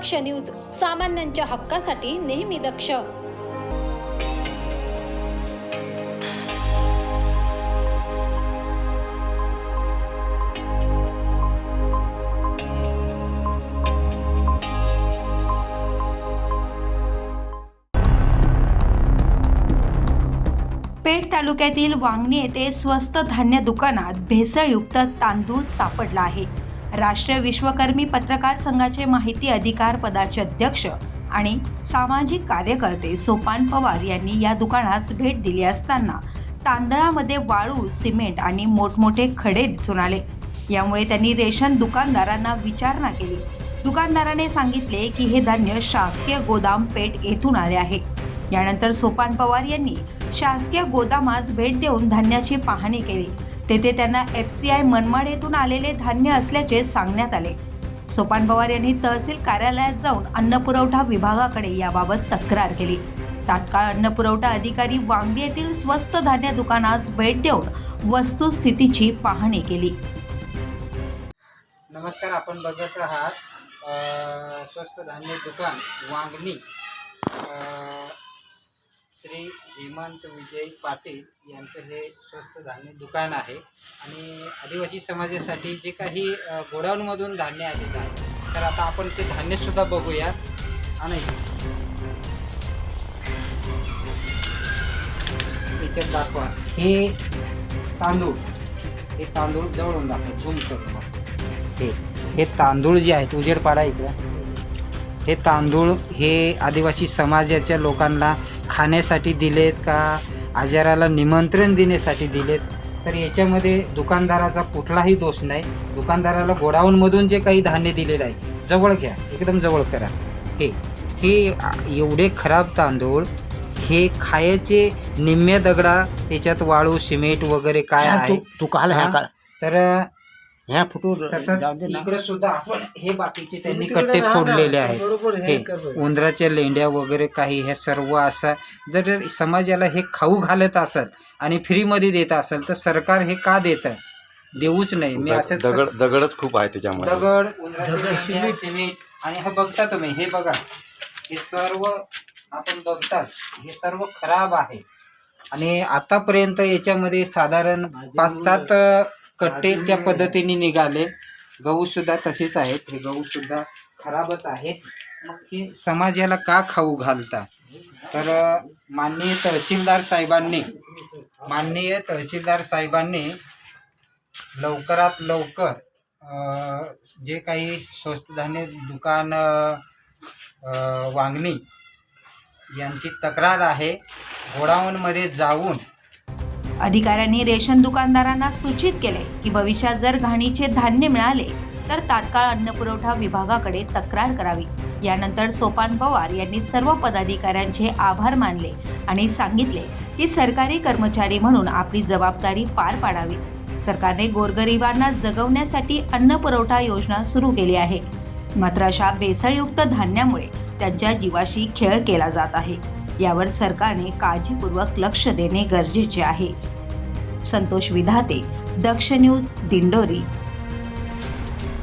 दक्ष news सामान्यांच्या हक्कासाठी नेहमी दक्ष. पेठ तालुक्यातील वांगणी येथे स्वस्त धान्य दुकानात भेसळयुक्त तांदूळ सापडला आहे. राष्ट्रीय विश्वकर्मी पत्रकार संघाचे माहिती अधिकार पदाचे अध्यक्ष आणि सामाजिक कार्यकर्ते सोपान पवार यांनी या दुकानास भेट दिली असताना तांदळामध्ये वाळू सिमेंट आणि मोठमोठे खडे दिसून आले. यामुळे त्यांनी रेशन दुकानदारांना विचारणा केली. दुकानदाराने सांगितले की हे धान्य शासकीय गोदाम पेठ येथून आले आहे. यानंतर सोपान पवार यांनी शासकीय गोदामास भेट देऊन धान्याची पाहणी केली. तेथे त्यांना एफ सी आय मनमाड येथून आलेले धान्य असल्याचे सांगण्यात आले. सोपान पवार यांनी तहसील कार्यालयात जाऊन अन्न पुरवठा विभागाकडे याबाबत तक्रार केली. तात्काळ अन्न पुरवठा अधिकारी वांगी येथील स्वस्त धान्य दुकानास भेट देऊन वस्तुस्थितीची पाहणी केली. नमस्कार आपण बघत आहात स्वस्त धान्य दुकान वांगणी. श्री हेमंत विजय पाटील यांचं हे स्वस्त धान्य दुकान आहे. आणि आदिवासी समाजासाठी जे काही गोडाऊनमधून धान्य आलेलं आहे तर आता आपण ते धान्यसुद्धा बघूया. आणि याच्यात दाखवा. हे तांदूळ. हे तांदूळ जवळून दाखवा. झूम करून हे हे तांदूळ जे आहेत उजेड पाडा इकडं. हे तांदूळ हे आदिवासी समाजाच्या लोकांना खाण्यासाठी दिलेत का? आजाराला निमंत्रण देण्यासाठी दिलेत? तर याच्यामध्ये दुकानदाराचा कुठलाही दोष नाही. दुकानदाराला गोडाऊनमधून जे काही धान्य दिलेलं आहे जवळ घ्या. एकदम जवळ करा. हे हे एवढे खराब तांदूळ हे खायचे निम्म्या दगडा त्याच्यात वाळू सिमेंट वगैरे काय आहे? तू काल तर ह्या फुटू तसंच जाऊ दे ना. इकडे सुद्धा आपण हे बाकीचे त्यांनी कट्टे. फोडलेले आहेत हे हे. उंदराच्या लेंड्या वगैरे काही हे सर्व असं जर समाजाला हे खाऊ घालत असेल आणि फ्रीमध्ये देत असेल तर सरकार हे का देतं देऊच नाही मी असं दगड दगडच खूप आहे त्याच्यामध्ये दगड सिमेंट. सिमेंट आणि हे बघता तुम्ही हे बघा हे सर्व आपण बघताच हे सर्व खराब आहे आणि आतापर्यंत याच्यामध्ये साधारण पाच सात कट्टे त्या पद्धतीने निघाले. गहू सुद्धा तसेच आहेत. हे गहू सुद्धा खराबच आहेत. मग हे समाजाला का खाऊ घालता तर माननीय तहसीलदार साहेबांनी माननीय तहसीलदार साहेबांनी लवकरात लवकर जे काही स्वस्त धान्य दुकान वांगणी यांची तक्रार आहे गोडाऊनमध्ये जाऊन अधिकाऱ्यांनी रेशन दुकानदारांना सूचित केले की भविष्यात जर घाणीचे धान्य मिळाले तर तात्काळ अन्न पुरवठा विभागाकडे तक्रार करावी. यानंतर सोपान पवार यांनी सर्व पदाधिकाऱ्यांचे आभार मानले आणि सांगितले की सरकारी कर्मचारी म्हणून आपली जबाबदारी पार पाडावी. सरकारने गोरगरिबांना जगवण्यासाठी अन्न पुरवठा योजना सुरू केली आहे. मात्र अशा भेसळयुक्त धान्यामुळे त्यांच्या जीवाशी खेळ केला जात आहे. यावर सरकारने काळजीपूर्वक लक्ष देणे गरजेचे आहे. संतोष विधाते दक्ष न्यूज दिंडोरी